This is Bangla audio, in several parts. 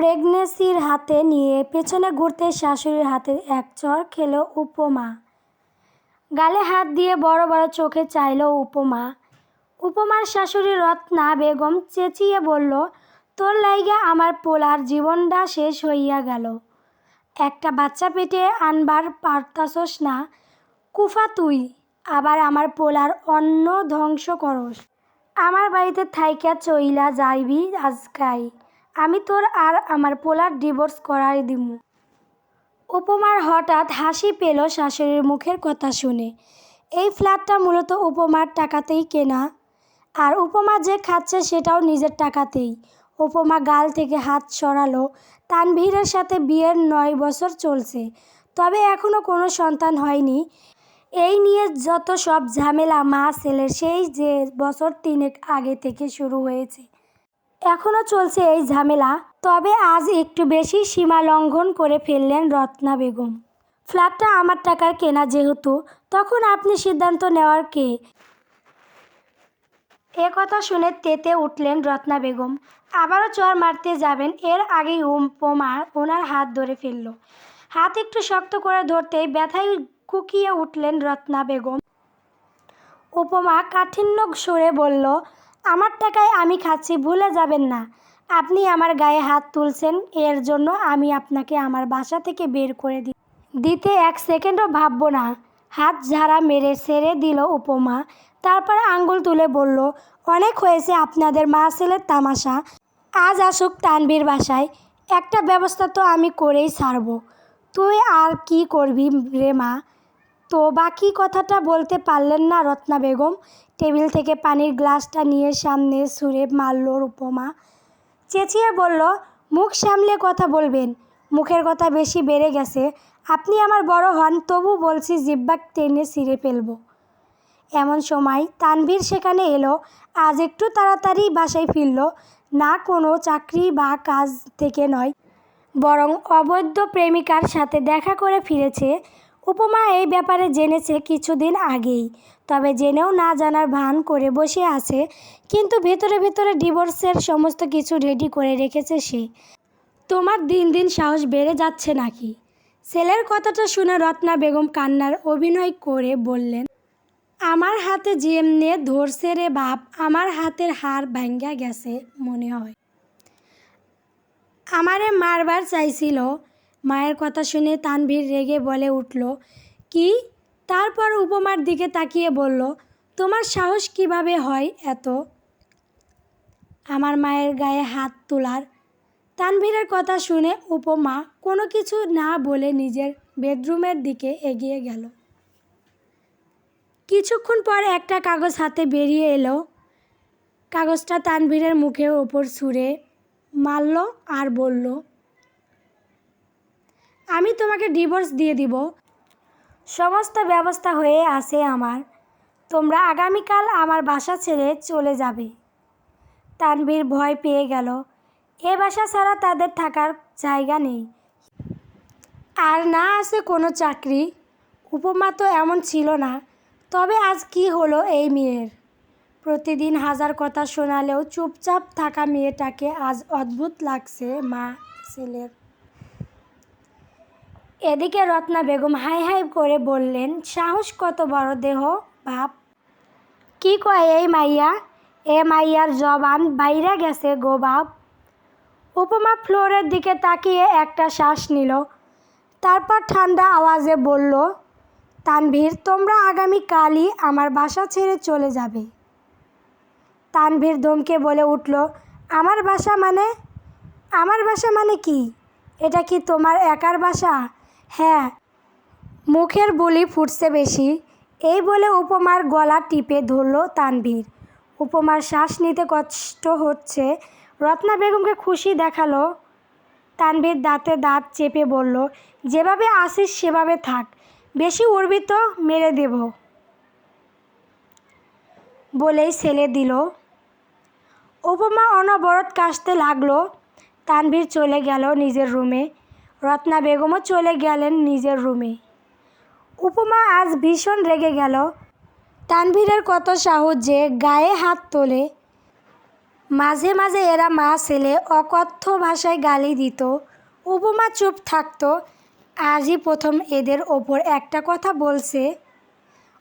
প্রেগনেন্সির হাতে নিয়ে পেছনে ঘুরতে শাশুড়ির হাতে এক চর খেল উপমা। গালে হাত দিয়ে বড় বড় চোখে চাইল উপমা। উপমার শাশুড়ি রত্না বেগম চেঁচিয়ে বলল, তোর লাইগা আমার পোলার জীবনটা শেষ হইয়া গেল। একটা বাচ্চা পেটে আনবার পারতাছস না। কুফা তুই, আবার আমার পোলার অন্ন ধ্বংস করস। আমার বাড়িতে থাইকা চইলা যাইবি আজকাই। আমি তোর আর আমার পোলার ডিভোর্স করাই দিমু। উপমার হঠাৎ হাসি পেল শাশুড়ির মুখের কথা শুনে। এই ফ্ল্যাটটা মূলত উপমার টাকাতেই কেনা। আর উপমা যে খাচ্ছে সেটাও নিজের টাকাতেই। উপমা গাল থেকে হাত সরালো। তানভীরের সাথে বিয়ের নয় বছর চলছে। তবে এখনও কোনো সন্তান হয়নি। এই নিয়ে যত সব ঝামেলা মা ছেলের সেই যে বছর তিনেক আগে থেকে শুরু হয়েছে। এখনও চলছে এই ঝামেলা, তবে আজ একটু বেশি সীমা লঙ্ঘন করে ফেললেন রত্না বেগম। ফ্ল্যাটটা আমার টাকার কেনা যেহেতু, তখন আপনি সিদ্ধান্ত নেওয়ার কে? এ কথা শুনে তেতে উঠলেন রত্না বেগম। আবারও চর মারতে যাবেন, এর আগেই উপমা ওনার হাত ধরে ফেলল। হাত একটু শক্ত করে ধরতেই ব্যথায় কুকিয়ে উঠলেন রত্না বেগম। উপমা কাঠিন্য সুরে বলল আমার টাকায় আমি খাচ্ছি, ভুলে যাবেন না। আপনি আমার গায়ে হাত তুলছেন, এর জন্য আমি আপনাকে আমার বাসা থেকে বের করে দিই দিতে এক সেকেন্ডও ভাববো না। হাত ঝাড়া মেরে সেরে দিল উপমা। তারপর আঙ্গুল তুলে বলল, অনেক হয়েছে আপনাদের মা ছেলের তামাশা। আজ আসুক তানবীর বাসায়। একটা ব্যবস্থা তো আমি করেই ছাড়ব তুই আর কি করবি রে মা? তো বাকি কথাটা বলতে পারলেন না রত্না বেগম। টেবিল থেকে পানির গ্লাসটা নিয়ে সামনে সুরে মারল উপমা চেঁচিয়ে বলল, মুখ সামলে কথা বলবেন। মুখের কথা বেশি বেড়ে গেছে। আপনি আমার বড় হন, তবু বলছি জিব্বা টেনে ছিঁড়ে ফেলব এমন সময় তানভীর সেখানে এলো। আজ একটু তাড়াতাড়ি বাসায় ফিরল। না কোনো চাকরি বা কাজ থেকে নয়। বরং অবৈধ প্রেমিকার সাথে দেখা করে ফিরেছে। উপমা এই ব্যাপারে জেনেছে কিছুদিন আগেই। তবে জেনেও না জানার ভান করে বসে আছে, কিন্তু ভেতরে ভেতরে ডিভোর্সের সমস্ত কিছু রেডি করে রেখেছে সে। তোমার দিন দিন সাহস বেড়ে যাচ্ছে নাকি? ছেলের কথাটা শুনে রত্না বেগম কান্নার অভিনয় করে বললেন, আমার হাতে যেমনে ধরছে রে বাপ, আমার হাতের হাড় ভাঙ্গা গেছে মনে হয়। আমারে মারবার চাইছিল মায়ের কথা শুনে তানভীর রেগে বলে উঠল, কি? তারপর উপমার দিকে তাকিয়ে বলল, তোমার সাহস কীভাবে হয় এত? আমার মায়ের গায়ে হাত তোলার। তানভীরের কথা শুনে উপমা কোনো কিছু না বলে নিজের বেডরুমের দিকে এগিয়ে গেল। কিছুক্ষণ পর একটা কাগজ হাতে বেরিয়ে এলো। কাগজটা তানভীরের মুখের ওপর ছুঁড়ে মারল আর বলল আমি তোমাকে ডিভোর্স দিয়ে দিব। সমস্ত ব্যবস্থা হয়ে আছে আমার। তোমরা আগামীকাল আমার বাসা ছেড়ে চলে যাবে। তানভীর ভয় পেয়ে গেল। এ বাসা ছাড়া তাদের থাকার জায়গা নেই। আর না আছে কোনো চাকরি। উপমা তো এমন ছিল না। তবে আজ কি হলো এই মেয়ের? প্রতিদিন হাজার কথা শোনালেও চুপচাপ থাকা মেয়েটাকে আজ অদ্ভুত লাগছে মা ছেলের। এদিকে রত্না বেগম হাই হাই করে বললেন, সাহস কত বড় দেহ, বাপ! কি কয় এই মাইয়া? এ মাইয়ার জবান বাইরে গেছে গো বাপ! উপমা ফ্লোরের দিকে তাকিয়ে একটা শ্বাস নিল। তারপর ঠান্ডা আওয়াজে বলল, তানভীর, তোমরা আগামীকালই আমার বাসা ছেড়ে চলে যাবে। তানভীর ধমকে বলে উঠল, আমার বাসা মানে? আমার বাসা মানে কি? এটা কি তোমার একার বাসা? হ্যাঁ। মুখের বুলি ফুটছে বেশি। এই বলে উপমার গলা টিপে ধরল তানভীর। উপমার শ্বাস নিতে কষ্ট হচ্ছে। রত্না বেগমকে খুশি দেখাল। তানভীর দাঁতে দাঁত চেপে বলল, যেভাবে আসিস সেভাবে থাক। বেশি উড়বি তো, মেরে দেব। বলেই ছেলে দিল। উপমা অনবরত কাশতে লাগল। তানভীর চলে গেল নিজের রুমে। রত্না বেগমও চলে গেলেন নিজের রুমে। উপমা আজ ভীষণ রেগে গেল। তানভীরের কত সাহস যে গায়ে হাত তোলে। মাঝে মাঝে এরা মা ছেলে অকথ্য ভাষায় গালি দিত। উপমা চুপ থাকতো। আজই প্রথম এদের ওপর একটা কথা বলছে।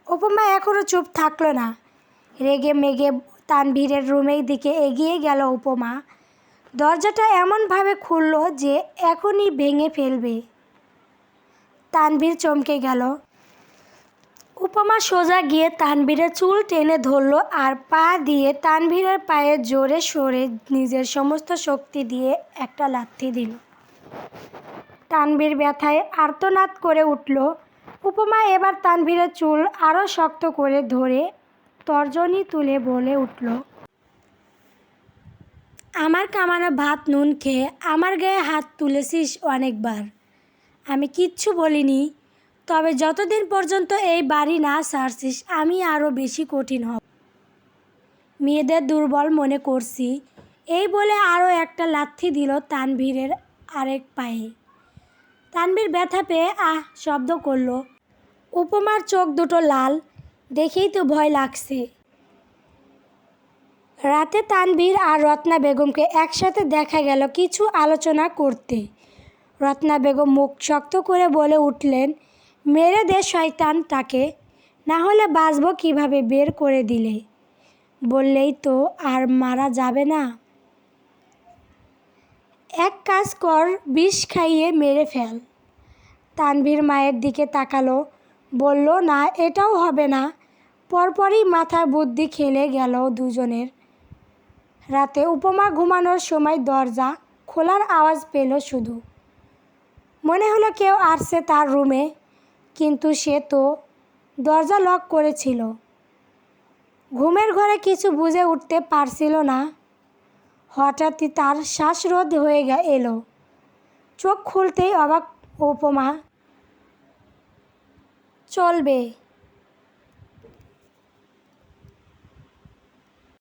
উপমা এখনও চুপ থাকল না। রেগে মেগে তানভীরের রুমের দিকে এগিয়ে গেল উপমা। দরজাটা এমনভাবে খুলল যে এখনই ভেঙে ফেলবে। তানবীর চমকে গেল। উপমা সোজা গিয়ে তানবীরের চুল টেনে ধরল আর পা দিয়ে তানভীরের পায়ে জোরে সরে নিজের সমস্ত শক্তি দিয়ে একটা লাথি দিল। তানবীর ব্যথায় আর্তনাদ করে উঠল। উপমা এবার তানভীরের চুল আরও শক্ত করে ধরে তর্জনী তুলে বলে উঠল আমার কামানো ভাত নুন খেয়ে আমার গায়ে হাত তুলেছিস অনেকবার। আমি কিচ্ছু বলিনি, তবে যতদিন পর্যন্ত এই বাড়ি না সারছিস, আমি আরও বেশি কঠিন হব। মেয়েদের দুর্বল মনে করছি। এই বলে আরও একটা লাথি দিল তানভীরের আরেক পায়ে। তানভীর ব্যথা পেয়ে আহ শব্দ করল, উপমার চোখ দুটো লাল, দেখেই তো ভয় লাগছে। রাতে তানভীর আর রত্না বেগমকে একসাথে দেখা গেল কিছু আলোচনা করতে। রত্না বেগম মুখ শক্ত করে বলে উঠলেন, মেরে দে শয়তানটাকে না হলে বাঁচব কীভাবে বের করে দিলে? বললেই তো আর মারা যাবে না। এক কাজ কর, বিষ খাইয়ে মেরে ফেল। তানভীর মায়ের দিকে তাকালো, বলল, না, এটাও হবে না। পরপরই মাথায় বুদ্ধি খেলে গেল দুজনের। রাতে উপমা ঘুমানোর সময় দরজা খোলার আওয়াজ পেল শুধু। মনে হলো কেউ আসছে তার রুমে, কিন্তু সে তো দরজা লক করেছিল। ঘুমের ঘরে কিছু বুঝে উঠতে পারছিল না। হঠাৎই তার শ্বাসরোধ হয়ে এলো। চোখ খুলতেই অবাক, উপমা, চলবে।